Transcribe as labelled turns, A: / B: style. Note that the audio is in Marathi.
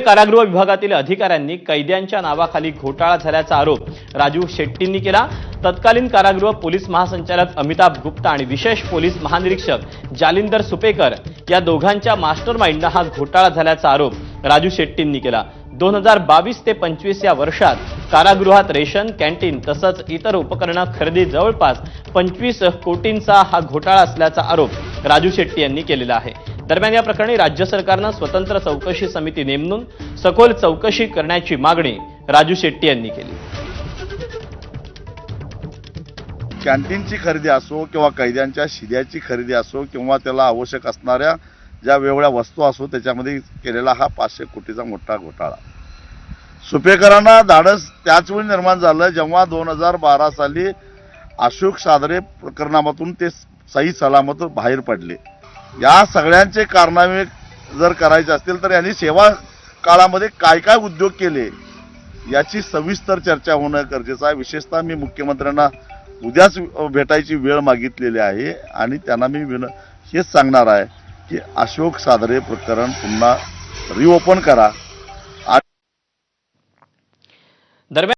A: कारागृह विभागातील अधिकाऱ्यांनी कैद्यांच्या नावाखाली घोटाळा झाल्याचा आरोप राजू शेट्टींनी केला. तत्कालीन कारागृह पोलीस महासंचालक अमिताभ गुप्ता आणि विशेष पोलीस महानिरीक्षक जालिंदर सुपेकर या दोघांच्या मास्टरमाइंडनं हा घोटाळा झाल्याचा आरोप राजू शेट्टींनी केला. दोन हजार बावीस ते पंचवीस या वर्षात कारागृहात रेशन कॅन्टीन तसंच इतर उपकरणं खरेदी जवळपास पंचवीस कोटींचा हा घोटाळा असल्याचा आरोप राजू शेट्टी यांनी केलेला आहे. दरम्यान या प्रकरणी राज्य सरकारनं स्वतंत्र चौकशी समिती नेमून सखोल चौकशी करण्याची मागणी राजू शेट्टी यांनी केली.
B: कॅन्टीनची खरेदी असो किंवा कैद्यांच्या शिद्याची खरेदी असो किंवा त्याला आवश्यक असणाऱ्या ज्या वेगवेगळ्या वस्तू असो त्याच्यामध्ये केलेला हा पाचशे कोटीचा मोठा घोटाळा. सुपेकरांना धाडस त्याच वेळी निर्माण झालं जेव्हा दोन हजार बारा साली अशोक सादरे प्रकरणामधून ते सही सलामत बाहेर पडले. या सगळ्यांचे कारनामे जर करायचे असतील तर यांनी सेवा काळामध्ये काय काय उद्योग केले याची सविस्तर चर्चा होणं गरजेचं आहे. विशेषतः मी मुख्यमंत्र्यांना उद्याच भेटायची वेळ मागितलेली आहे आणि त्यांना मी विन हेच सांगणार आहे की अशोक सादरे प्रकरण पुन्हा रिओपन करा.